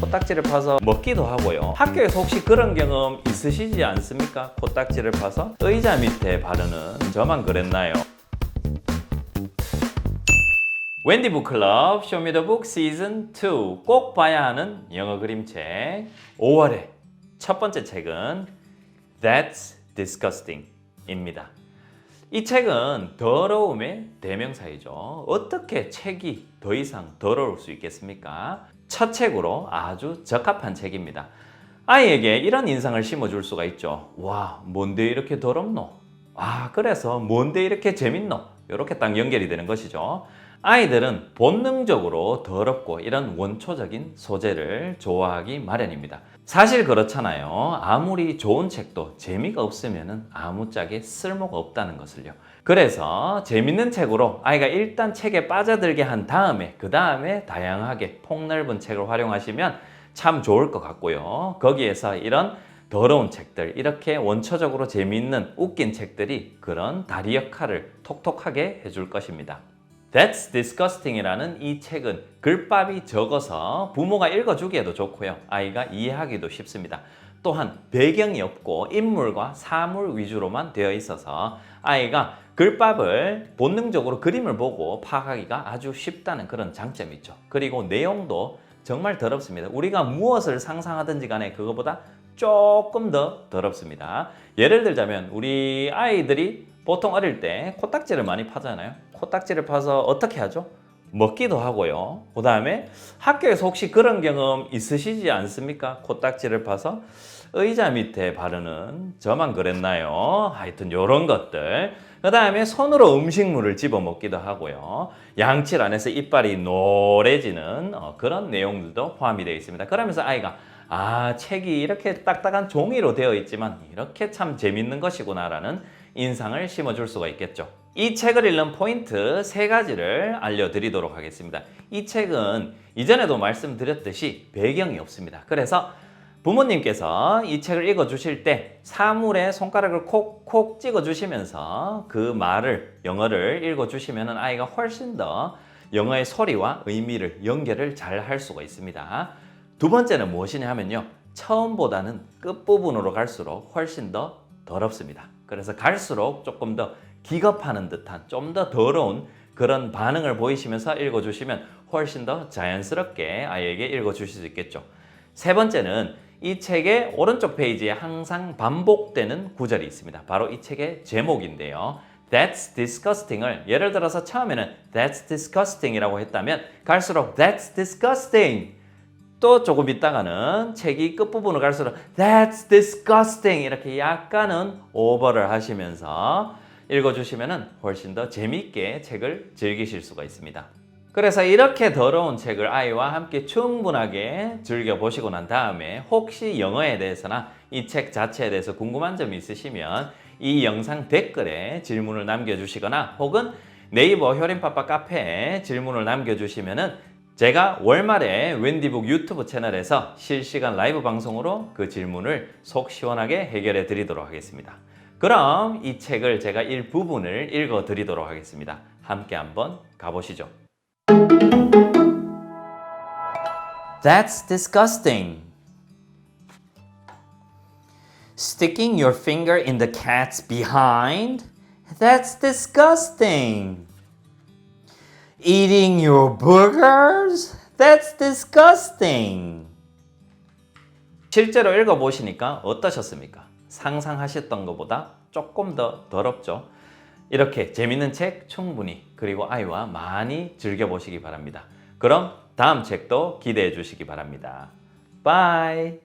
코딱지를 파서 먹기도 하고요. 학교에서 혹시 그런 경험 있으시지 않습니까? 코딱지를 파서 의자 밑에 바르는 저만 그랬나요? 웬디 북클럽 쇼미더북 시즌 2 꼭 봐야 하는 영어 그림책 5월의 첫 번째 책은 That's Disgusting 입니다. 이 책은 더러움의 대명사이죠. 어떻게 책이 더 이상 더러울 수 있겠습니까? 첫 책으로 아주 적합한 책입니다. 아이에게 이런 인상을 심어줄 수가 있죠. 와, 뭔데 이렇게 더럽노? 아, 그래서 뭔데 이렇게 재밌노? 이렇게 딱 연결이 되는 것이죠. 아이들은 본능적으로 더럽고 이런 원초적인 소재를 좋아하기 마련입니다. 사실 그렇잖아요. 아무리 좋은 책도 재미가 없으면 아무짝에 쓸모가 없다는 것을요. 그래서 재밌는 책으로 아이가 일단 책에 빠져들게 한 다음에 그 다음에 다양하게 폭넓은 책을 활용하시면 참 좋을 것 같고요. 거기에서 이런 더러운 책들, 이렇게 원초적으로 재미있는 웃긴 책들이 그런 다리 역할을 톡톡하게 해줄 것입니다. That's Disgusting이라는 이 책은 글밥이 적어서 부모가 읽어주기에도 좋고요. 아이가 이해하기도 쉽습니다. 또한 배경이 없고 인물과 사물 위주로만 되어 있어서 아이가 글밥을 본능적으로 그림을 보고 파악하기가 아주 쉽다는 그런 장점이 있죠. 그리고 내용도 정말 더럽습니다. 우리가 무엇을 상상하든지 간에 그거보다 조금 더 더럽습니다. 예를 들자면 우리 아이들이 보통 어릴 때 코딱지를 많이 파잖아요. 코딱지를 파서 어떻게 하죠? 먹기도 하고요. 그 다음에 학교에서 혹시 그런 경험 있으시지 않습니까? 코딱지를 파서 의자 밑에 바르는 저만 그랬나요? 하여튼 요런 것들. 그 다음에 손으로 음식물을 집어 먹기도 하고요. 양칠 안에서 이빨이 노래지는 어, 그런 내용들도 포함이 되어 있습니다. 그러면서 아이가 아, 책이 이렇게 딱딱한 종이로 되어 있지만 이렇게 참 재밌는 것이구나라는 인상을 심어줄 수가 있겠죠. 이 책을 읽는 포인트 세 가지를 알려드리도록 하겠습니다. 이 책은 이전에도 말씀드렸듯이 배경이 없습니다. 그래서 부모님께서 이 책을 읽어 주실 때 사물에 손가락을 콕콕 찍어 주시면서 그 말을 영어를 읽어 주시면 아이가 훨씬 더 영어의 소리와 의미를 연결을 잘 할 수가 있습니다. 두 번째는 무엇이냐 하면요. 처음보다는 끝부분으로 갈수록 훨씬 더 더럽습니다. 그래서 갈수록 조금 더 기겁하는 듯한 좀 더 더러운 그런 반응을 보이시면서 읽어주시면 훨씬 더 자연스럽게 아이에게 읽어주실 수 있겠죠. 세 번째는 이 책의 오른쪽 페이지에 항상 반복되는 구절이 있습니다. 바로 이 책의 제목인데요. That's disgusting을 예를 들어서 처음에는 That's disgusting이라고 했다면 갈수록 That's disgusting 또 조금 있다가는 책이 끝부분을 갈수록 That's disgusting 이렇게 약간은 오버를 하시면서 읽어주시면 훨씬 더 재미있게 책을 즐기실 수가 있습니다. 그래서 이렇게 더러운 책을 아이와 함께 충분하게 즐겨보시고 난 다음에 혹시 영어에 대해서나 이 책 자체에 대해서 궁금한 점이 있으시면 이 영상 댓글에 질문을 남겨주시거나 혹은 네이버 효림파파 카페에 질문을 남겨주시면은 제가 월말에 웬디북 유튜브 채널에서 실시간 라이브 방송으로 그 질문을 속 시원하게 해결해 드리도록 하겠습니다. 그럼 이 책을 제가 일부분을 읽어 드리도록 하겠습니다. 함께 한번 가보시죠. That's disgusting. Sticking your finger in the cat's behind? That's disgusting. Eating your burgers? That's disgusting. 실제로 읽어보시니까 어떠셨습니까? 상상하셨던 것보다 조금 더 더럽죠? 이렇게 재밌는 책 충분히 그리고 아이와 많이 즐겨보시기 바랍니다. 그럼 다음 책도 기대해 주시기 바랍니다. 바이!